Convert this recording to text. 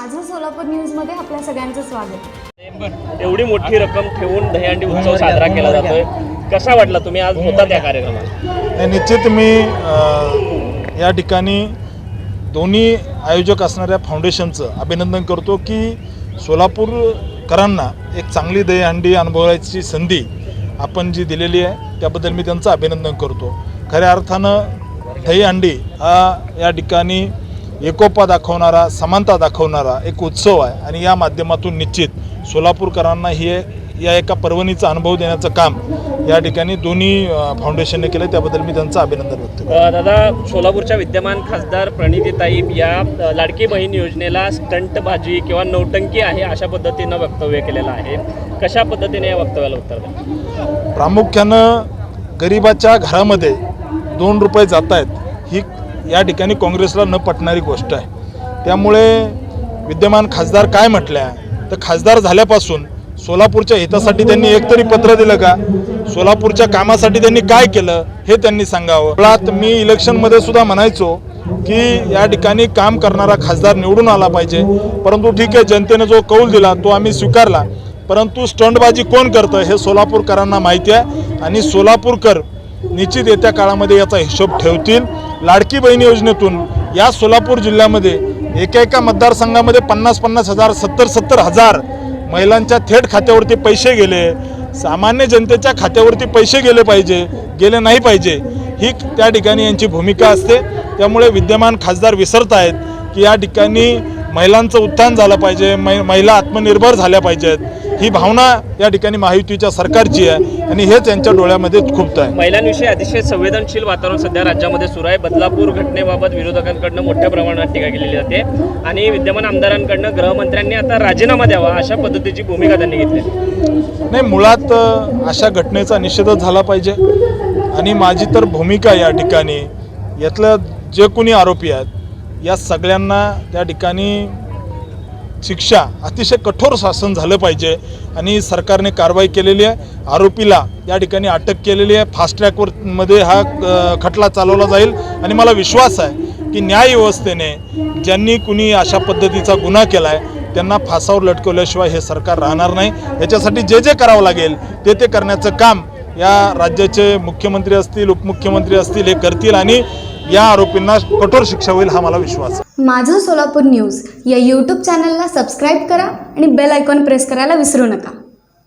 सोलापूर न्यूजमध्ये आपल्या सगळ्यांचं स्वागत. एवढी मोठी रक्कम ठेवून दहीहंडी उत्सव साजरा केला जातोय. कसा वाटला तुम्ही? आज होता त्या कार्यक्रमात. निश्चित मी या ठिकाणी दोन्ही आयोजक असणाऱ्या फाउंडेशनचं अभिनंदन करतो की सोलापूरकरांना एक चांगली दहीहंडी अनुभवायची संधी आपण जी दिलेली आहे त्याबद्दल मी त्यांचं अभिनंदन करतो. खऱ्या अर्थानं दहीहंडी हा या ठिकाणी एकोपा दाखवणारा समानता दाखवणारा एक उत्सव आहे. आणि या माध्यमातून निश्चित सोलापूरकरांना ही या एका पर्वणीचा अनुभव देण्याचं काम या ठिकाणी दोन्ही फाउंडेशनने केलं. त्याबद्दल मी त्यांचं अभिनंदन करतो. दादा सोलापूरच्या विद्यमान खासदार प्रणितीताई या लाडकी बहीण योजनेला स्टंटबाजी किंवा नौटंकी आहे अशा पद्धतीनं वक्तव्य केलेलं आहे. कशा पद्धतीने या वक्तव्याला उत्तर द्या प्रामुख्यानं गरिबाच्या घरामध्ये दोन रुपये जात आहेत ही या ठिकाणी काँग्रेसला न पटणारी गोष्ट आहे. त्यामुळे विद्यमान खासदार काय म्हटल्या? तर खासदार झाल्यापासून सोलापूरच्या हितासाठी त्यांनी एकतरी पत्र दिलं का? सोलापूरच्या कामासाठी त्यांनी काय केलं? हे त्यांनी सांगावं. मुळात मी इलेक्शनमध्ये सुद्धा म्हणायचो की या ठिकाणी काम करणारा खासदार निवडून आला पाहिजे. परंतु ठीक आहे जनतेने जो कौल दिला तो आम्ही स्वीकारला. परंतु स्टंटबाजी कोण करतं हे सोलापूरकरांना माहिती आहे. आणि सोलापूरकर निश्चित येत्या काळामध्ये याचा हिशोब ठेवतील. लाडकी बहीण योजनेतून या सोलापूर जिल्ह्यामध्ये एका एका मतदारसंघामध्ये पन्नास पन्नास हजार सत्तर सत्तर हजार महिलांच्या थेट खात्यावरती पैसे गेले. सामान्य जनतेच्या खात्यावरती पैसे गेले पाहिजे गेले नाही पाहिजे. ही त्या ठिकाणी यांची भूमिका असते. त्यामुळे विद्यमान खासदार विसरत आहेत की या ठिकाणी महिलांचं उत्थान झालं पाहिजे मै महिला आत्मनिर्भर झाल्या पाहिजेत. ही भावना या ठिकाणी महायुतीच्या सरकारची आहे आणि हेच यांच्या डोळ्यामध्ये खुपत आहे. महिलांविषयी अतिशय संवेदनशील वातावरण सध्या राज्यामध्ये सुरू आहे. बदलापूर घटनेबाबत विरोधकांकडनं मोठ्या प्रमाणात टीका केलेली जाते. आणि विद्यमान आमदारांकडनं गृहमंत्र्यांनी आता राजीनामा द्यावा अशा पद्धतीची भूमिका त्यांनी घेतली. नाही मुळात अशा घटनेचा निषेधच झाला पाहिजे. आणि माझी तर भूमिका या ठिकाणी यातलं जे कोणी आरोपी आहेत या सगळ्यांना त्या ठिकाणी शिक्षा अतिशय कठोर शासन झालं पाहिजे आणि सरकारने कारवाई केलेली आहे. आरोपीला या ठिकाणी अटक केलेली आहे. फास्ट ट्रॅकवर मध्ये हा खटला चालवला जाईल. आणि मला विश्वास आहे की न्याय व्यवस्थेने ज्यांनी कुणी अशा पद्धतीचा गुन्हा केला आहे त्यांना फासावर लटकवल्याशिवाय हे सरकार राहणार नाही. याच्यासाठी जे जे करावं लागेल ते ते करण्याचं काम या राज्याचे मुख्यमंत्री असतील उपमुख्यमंत्री असतील हे करतील. आणि या आरोपींना कठोर शिक्षा होईल हा मला विश्वास आहे. माझं सोलापूर न्यूज या यूट्यूब चॅनलला सबस्क्राईब करा आणि बेल आयकॉन प्रेस करायला विसरू नका.